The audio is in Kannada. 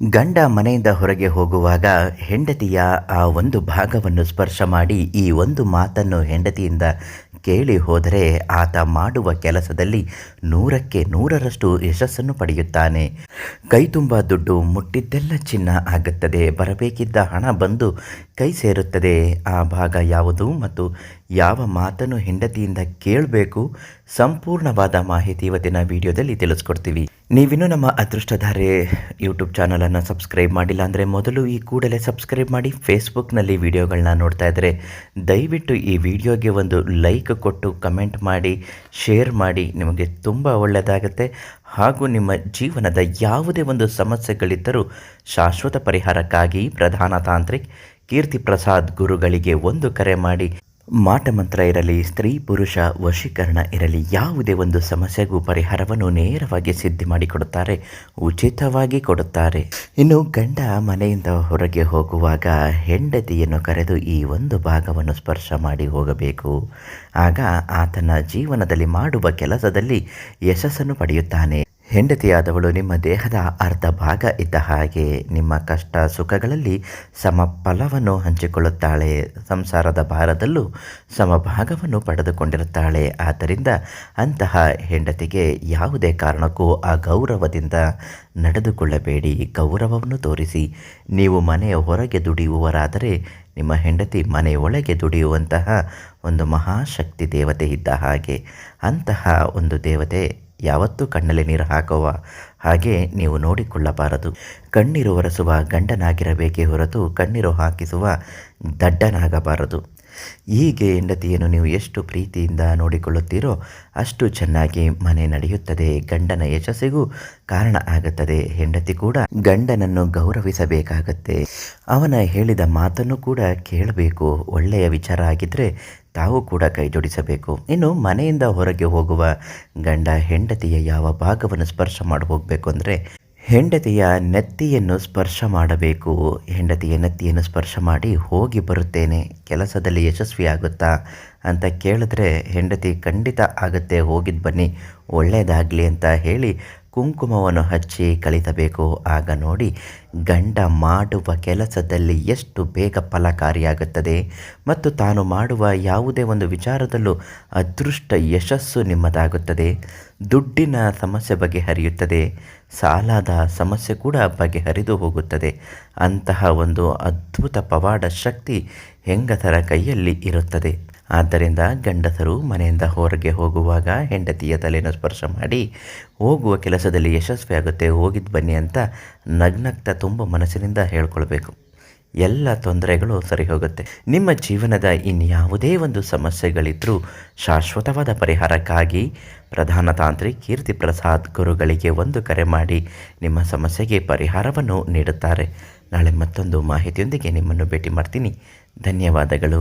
ಗಂಡ ಮನೆಯಿಂದ ಹೊರಗೆ ಹೋಗುವಾಗ ಹೆಂಡತಿಯ ಆ ಒಂದು ಭಾಗವನ್ನು ಸ್ಪರ್ಶ ಮಾಡಿ ಈ ಒಂದು ಮಾತನ್ನು ಹೆಂಡತಿಯಿಂದ ಕೇಳಿ ಹೋದರೆ ಆತ ಮಾಡುವ ಕೆಲಸದಲ್ಲಿ ನೂರಕ್ಕೆ ನೂರರಷ್ಟು ಯಶಸ್ಸನ್ನು ಪಡೆಯುತ್ತಾನೆ. ಕೈ ತುಂಬ ದುಡ್ಡು ಮುಟ್ಟಿದ್ದೆಲ್ಲ ಚಿನ್ನ ಆಗುತ್ತದೆ. ಬರಬೇಕಿದ್ದ ಹಣ ಬಂದು ಕೈ ಸೇರುತ್ತದೆ. ಆ ಭಾಗ ಯಾವುದು ಮತ್ತು ಯಾವ ಮಾತನ್ನು ಹೆಂಡತಿಯಿಂದ ಕೇಳಬೇಕು? ಸಂಪೂರ್ಣವಾದ ಮಾಹಿತಿ ಇವತ್ತಿನ ವಿಡಿಯೋದಲ್ಲಿ ತಿಳಿಸ್ಕೊಡ್ತೀವಿ. ನೀವಿನ್ನೂ ನಮ್ಮ ಅದೃಷ್ಟಧಾರೆ ಯೂಟ್ಯೂಬ್ ಚಾನಲನ್ನು ಸಬ್ಸ್ಕ್ರೈಬ್ ಮಾಡಿಲ್ಲ ಅಂದರೆ ಮೊದಲು ಈ ಕೂಡಲೇ ಸಬ್ಸ್ಕ್ರೈಬ್ ಮಾಡಿ ಫೇಸ್ಬುಕ್ನಲ್ಲಿ ವಿಡಿಯೋಗಳನ್ನ ನೋಡ್ತಾ ಇದ್ದರೆ ದಯವಿಟ್ಟು ಈ ವಿಡಿಯೋಗೆ ಒಂದು ಲೈಕ್ ಕೊಟ್ಟು ಕಮೆಂಟ್ ಮಾಡಿ, ಶೇರ್ ಮಾಡಿ, ನಿಮಗೆ ತುಂಬ ಒಳ್ಳೆಯದಾಗುತ್ತೆ. ಹಾಗೂ ನಿಮ್ಮ ಜೀವನದ ಯಾವುದೇ ಒಂದು ಸಮಸ್ಯೆಗಳಿದ್ದರೂ ಶಾಶ್ವತ ಪರಿಹಾರಕ್ಕಾಗಿ ಪ್ರಧಾನ ತಾಂತ್ರಿಕ್ ಕೀರ್ತಿ ಪ್ರಸಾದ್ ಗುರುಗಳಿಗೆ ಒಂದು ಕರೆ ಮಾಡಿ ಮಾಟಮಂತ್ರ ಇರಲಿ, ಸ್ತ್ರೀ ಪುರುಷ ವಶೀಕರಣ ಇರಲಿ, ಯಾವುದೇ ಒಂದು ಸಮಸ್ಯೆಗೂ ಪರಿಹಾರವನ್ನು ನೇರವಾಗಿ ಸಿದ್ಧಿ ಮಾಡಿಕೊಡುತ್ತಾರೆ, ಉಚಿತವಾಗಿ ಕೊಡುತ್ತಾರೆ. ಇನ್ನು ಗಂಡ ಮನೆಯಿಂದ ಹೊರಗೆ ಹೋಗುವಾಗ ಹೆಂಡತಿಯನ್ನು ಕರೆದು ಈ ಒಂದು ಭಾಗವನ್ನು ಸ್ಪರ್ಶ ಮಾಡಿ ಹೋಗಬೇಕು. ಆಗ ಆತನ ಜೀವನದಲ್ಲಿ ಮಾಡುವ ಕೆಲಸದಲ್ಲಿ ಯಶಸ್ಸನ್ನು ಪಡೆಯುತ್ತಾನೆ. ಹೆಂಡತಿಯಾದವಳು ನಿಮ್ಮ ದೇಹದ ಅರ್ಧ ಭಾಗ ಇದ್ದ ಹಾಗೆ ನಿಮ್ಮ ಕಷ್ಟ ಸುಖಗಳಲ್ಲಿ ಸಮ ಫಲವನ್ನು ಹಂಚಿಕೊಳ್ಳುತ್ತಾಳೆ. ಸಂಸಾರದ ಭಾರದಲ್ಲೂ ಸಮಭಾಗವನ್ನು ಪಡೆದುಕೊಂಡಿರುತ್ತಾಳೆ. ಆದ್ದರಿಂದ ಅಂತಹ ಹೆಂಡತಿಗೆ ಯಾವುದೇ ಕಾರಣಕ್ಕೂ ಆ ಗೌರವದಿಂದ ನಡೆದುಕೊಳ್ಳಬೇಡಿ. ಗೌರವವನ್ನು ತೋರಿಸಿ. ನೀವು ಮನೆಯ ಹೊರಗೆ ದುಡಿಯುವವರಾದರೆ ನಿಮ್ಮ ಹೆಂಡತಿ ಮನೆಯೊಳಗೆ ದುಡಿಯುವಂತಹ ಒಂದು ಮಹಾಶಕ್ತಿ ದೇವತೆ ಇದ್ದ ಹಾಗೆ ಅಂತಹ ಒಂದು ದೇವತೆ ಯಾವತ್ತೂ ಕಣ್ಣಲ್ಲಿ ನೀರು ಹಾಕುವ ಹಾಗೆ ನೀವು ನೋಡಿಕೊಳ್ಳಬಾರದು. ಕಣ್ಣೀರು ಒರೆಸುವ ಗಂಡನಾಗಿರಬೇಕೇ ಹೊರತು ಕಣ್ಣೀರು ಹಾಕಿಸುವ ದಡ್ಡನಾಗಬಾರದು. ಹೀಗೆ ಹೆಂಡತಿಯನ್ನು ನೀವು ಎಷ್ಟು ಪ್ರೀತಿಯಿಂದ ನೋಡಿಕೊಳ್ಳುತ್ತೀರೋ ಅಷ್ಟು ಚೆನ್ನಾಗಿ ಮನೆ ನಡೆಯುತ್ತದೆ. ಗಂಡನ ಯಶಸ್ಸಿಗೂ ಕಾರಣ ಆಗುತ್ತದೆ. ಹೆಂಡತಿ ಕೂಡ ಗಂಡನನ್ನು ಗೌರವಿಸಬೇಕಾಗತ್ತೆ. ಅವನ ಹೇಳಿದ ಮಾತನ್ನು ಕೂಡ ಕೇಳಬೇಕು. ಒಳ್ಳೆಯ ವಿಚಾರ ಆಗಿದ್ದರೆ ತಾವು ಕೂಡ ಕೈಜೋಡಿಸಬೇಕು. ಇನ್ನು ಮನೆಯಿಂದ ಹೊರಗೆ ಹೋಗುವ ಗಂಡ ಹೆಂಡತಿಯ ಯಾವ ಭಾಗವನ್ನು ಸ್ಪರ್ಶ ಮಾಡಿ ಹೋಗಬೇಕು ಅಂದರೆ ಹೆಂಡತಿಯ ನೆತ್ತಿಯನ್ನು ಸ್ಪರ್ಶ ಮಾಡಬೇಕು. ಹೆಂಡತಿಯ ನೆತ್ತಿಯನ್ನು ಸ್ಪರ್ಶ ಮಾಡಿ ಹೋಗಿ ಬರುತ್ತೇನೆ. ಕೆಲಸದಲ್ಲಿ ಯಶಸ್ವಿ ಆಗುತ್ತಾ ಅಂತ ಕೇಳಿದ್ರೆ ಹೆಂಡತಿ ಖಂಡಿತ ಆಗುತ್ತೆ ಹೋಗಿದ್ದು ಬನ್ನಿ ಒಳ್ಳೆಯದಾಗಲಿ ಅಂತ ಹೇಳಿ ಕುಂಕುಮವನ್ನು ಹಚ್ಚಿ ಕಳಿಸಬೇಕು ಆಗ ನೋಡಿ, ಗಂಡ ಮಾಡುವ ಕೆಲಸದಲ್ಲಿ ಎಷ್ಟು ಬೇಗ ಫಲಕಾರಿಯಾಗುತ್ತದೆ. ಮತ್ತು ತಾನು ಮಾಡುವ ಯಾವುದೇ ಒಂದು ವಿಚಾರದಲ್ಲೂ ಅದೃಷ್ಟ ಯಶಸ್ಸು ನಿಮ್ಮದಾಗುತ್ತದೆ. ದುಡ್ಡಿನ ಸಮಸ್ಯೆ ಬಗೆಹರಿಯುತ್ತದೆ. ಸಾಲದ ಸಮಸ್ಯೆ ಕೂಡ ಬಗೆಹರಿದು ಹೋಗುತ್ತದೆ. ಅಂತಹ ಒಂದು ಅದ್ಭುತ ಪವಾಡ ಶಕ್ತಿ ಹೆಂಗಸರ ಕೈಯಲ್ಲಿ ಇರುತ್ತದೆ. ಆದ್ದರಿಂದ ಗಂಡಸರು ಮನೆಯಿಂದ ಹೊರಗೆ ಹೋಗುವಾಗ ಹೆಂಡತಿಯ ತಲೆಯನ್ನು ಸ್ಪರ್ಶ ಮಾಡಿ, ಹೋಗುವ ಕೆಲಸದಲ್ಲಿ ಯಶಸ್ವಿಯಾಗುತ್ತೆ ಹೋಗಿದ್ದು ಬನ್ನಿ ಅಂತ ನಗ್ನಗ್ತ ತುಂಬ ಮನಸ್ಸಿನಿಂದ ಹೇಳ್ಕೊಳ್ಬೇಕು. ಎಲ್ಲ ತೊಂದರೆಗಳು ಸರಿ ಹೋಗುತ್ತೆ ನಿಮ್ಮ ಜೀವನದ ಇನ್ಯಾವುದೇ ಒಂದು ಸಮಸ್ಯೆಗಳಿದ್ದರೂ ಶಾಶ್ವತವಾದ ಪರಿಹಾರಕ್ಕಾಗಿ ಪ್ರಧಾನ ತಾಂತ್ರಿ ಕೀರ್ತಿ ಪ್ರಸಾದ್ ಗುರುಗಳಿಗೆ ಒಂದು ಕರೆ ಮಾಡಿ ನಿಮ್ಮ ಸಮಸ್ಯೆಗೆ ಪರಿಹಾರವನ್ನು ನೀಡುತ್ತಾರೆ. ನಾಳೆ ಮತ್ತೊಂದು ಮಾಹಿತಿಯೊಂದಿಗೆ ನಿಮ್ಮನ್ನು ಭೇಟಿ ಮಾಡ್ತೀನಿ. ಧನ್ಯವಾದಗಳು.